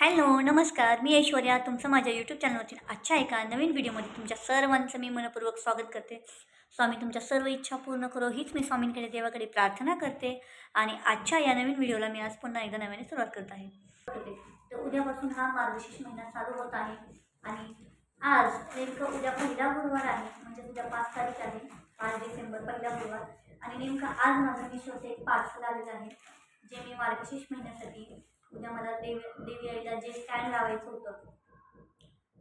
Hello नमस्कार. मी ऐश्वर्या. तुमचं माझ्या यूट्यूब चॅनलवरती आजच्या एका नवीन व्हिडिओमध्ये तुमच्या सर्वांचं मी मनपूर्वक स्वागत करते. स्वामी तुमच्या सर्व इच्छा पूर्ण करो. हीच मी स्वामींकडे देवाकडे प्रार्थना करते. आणि आजच्या या नवीन व्हिडिओला मी आज पुन्हा एकदा नव्याने सुरुवात करत आहे. तर उद्यापासून हा मार्गशीर्ष महिना चालू होत आहे. आणि आज नेमकं उद्या पहिला गुरुवार आहे. म्हणजे उद्या पाच तारीख आहे. पाच डिसेंबर पहिला गुरुवार. आणि नेमकं आज माझं शोध एक पार्सल आलेलं आहे. जे मी मार्गशीर्ष महिन्यासाठी उद्या मला देवी देवी आईला जे स्टँड लावायचं होतं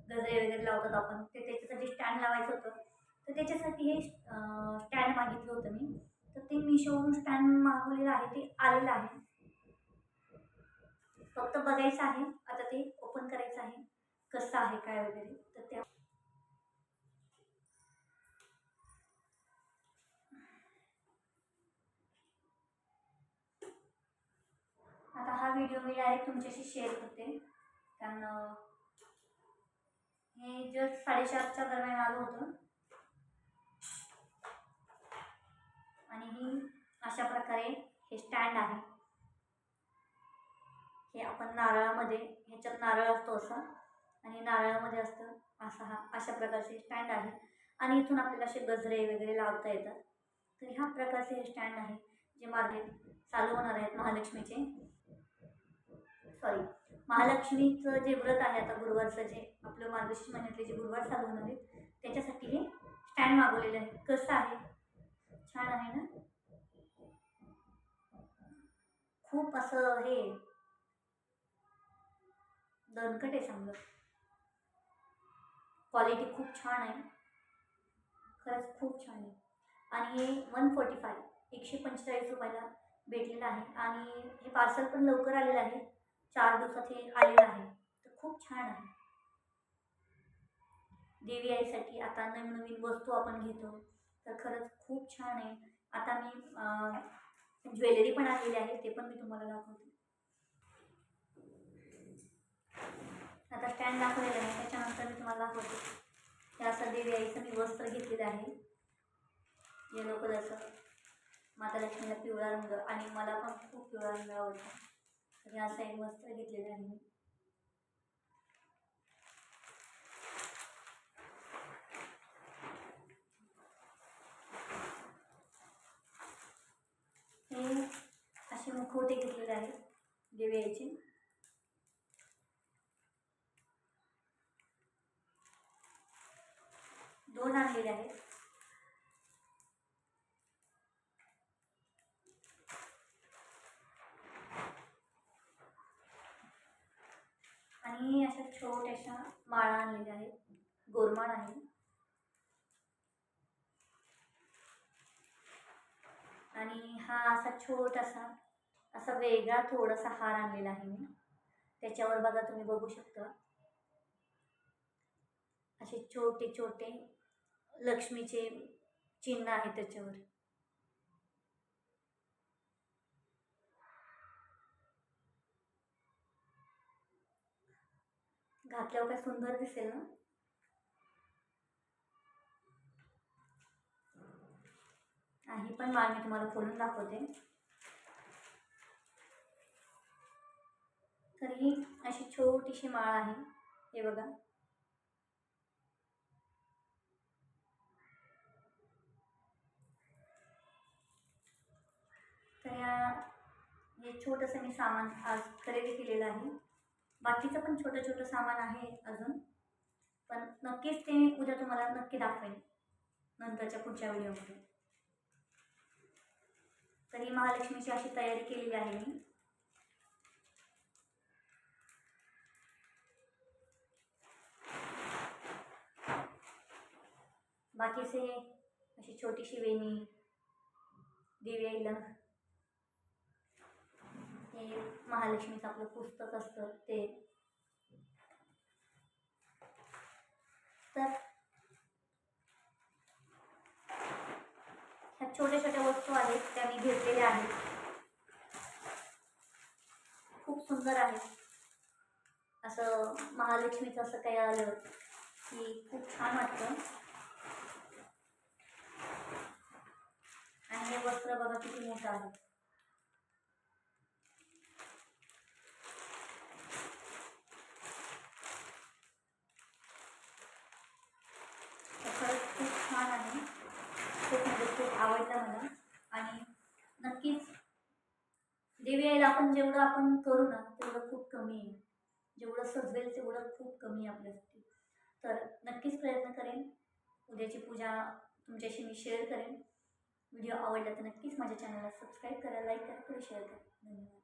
गजरे वगैरे लावतात आपण ते त्याच्यासाठी स्टँड लावायचं होतं. तर त्याच्यासाठी हे स्टँड मागितलं होतं मी. तर ते मिशोवरून स्टँड मागवलेलं आहे ते आलेलं आहे. फक्त बघायचं आहे आता ते ओपन करायचं आहे कसं आहे काय वगैरे. तर त्या आता हा व्हिडिओ मी डायरेक्ट तुमच्याशी शेअर करते. कारण हे जस्ट साडेचारच्या दरम्यान आलं होतं. आणि ही अशा प्रकारे हे स्टँड आहे. हे आपण नारळामध्ये ह्याच्यात नारळ असतो असा. आणि नारळामध्ये असतं असा हा अशा प्रकारचे स्टँड आहे. आणि इथून आपल्याला असे गजरे वगैरे लावता येतात. तर ह्या प्रकारचे हे स्टँड आहे जे मार्केट चालू होणार आहेत महालक्ष्मीचे. सॉरी महालक्ष्मीचं जे व्रत आहे आता गुरुवारचं जे आपलं मार्गशीर्ष महिन्यातले जे गुरुवार चालू होणार आहेत त्याच्यासाठी हे स्टँड मागवलेलं आहे. कसं आहे? छान आहे ना? खूप असं हे दणकट आहे चांगलं क्वालिटी खूप छान आहे. खरंच खूप छान आहे. आणि हे वन फोर्टी फाय एकशे पंचेचाळीस रुपयाला भेटलेलं आहे. आणि हे पार्सल पण लवकर आलेलं आहे. चार दिवसात हे आलेलं आहे. तर खूप छान आहे. देवी आईसाठी आता नवीन नवीन वस्तू आपण घेतो. तर खरंच खूप छान आहे. आता मी ज्वेलरी पण आलेली आहे ते पण मी तुम्हाला दाखवते. आता स्टँड दाखवलेलं आहे. त्याच्यानंतर मी तुम्हाला दाखवते. त्या असं देवी आईचं मी वस्त्र घेतलेलं आहे. येलो कलरचं माता लक्ष्मीला पिवळा रंग आणि मला पण खूप पिवळा रंग आवडतो. तर हे वस्त्र घेतलेलं आहे मी. हे असे मुखवटे घेतलेले आहे दिव्याचे. दोन आणलेले आहेत. आणि अशा छोट्याशा माळा आणलेल्या आहेत. गोरमाळ आहे. आणि हा असा छोटासा असा वेगळा थोडासा हार आणलेला आहे मी. त्याच्यावर बघा तुम्ही बघू शकता. असे छोटे छोटे लक्ष्मीचे चिन्ह आहे त्याच्यावर. घातल्यावर काय सुंदर दिसेल ना? आणि पण माळ मी तुम्हाला खोलून दाखवते. तर ही अशी छोटीशी माळ आहे हे बघा. तर या हे छोटंसं मी सामान आज खरेदी केलेलं आहे. बाकीचं पण छोटं छोटं सामान आहे अजून. पण नक्कीच ते मी उद्या तुम्हाला नक्की दाखवेन नंतरच्या पुढच्या व्हिडिओमध्ये. तर ही महालक्ष्मीची अशी तयारी केलेली आहे मी. बाकीचे अशी छोटीशी वेणी देवी इलंग हे महालक्ष्मीचं आपलं पुस्तक असतं ते. तर ह्या छोट्या छोट्या वस्तू आहेत त्या मी घेतलेल्या आहेत. खूप सुंदर आहे असं महालक्ष्मीचं असं काही आलं की खूप छान वाटतं. आणि हे वस्त्र बघा किती मोठं आहे. पण आपण जेवढं आपण करू ना तेवढं खूप कमी आहे. जेवढं सजवेल तेवढं खूप कमी आहे आपल्यासाठी तर नक्कीच प्रयत्न करेन. उद्याची पूजा तुमच्याशी मी शेअर करेन. व्हिडिओ आवडला तर नक्कीच माझ्या चॅनलला सबस्क्राईब करा लाईक करा पुढे शेअर करा. धन्यवाद.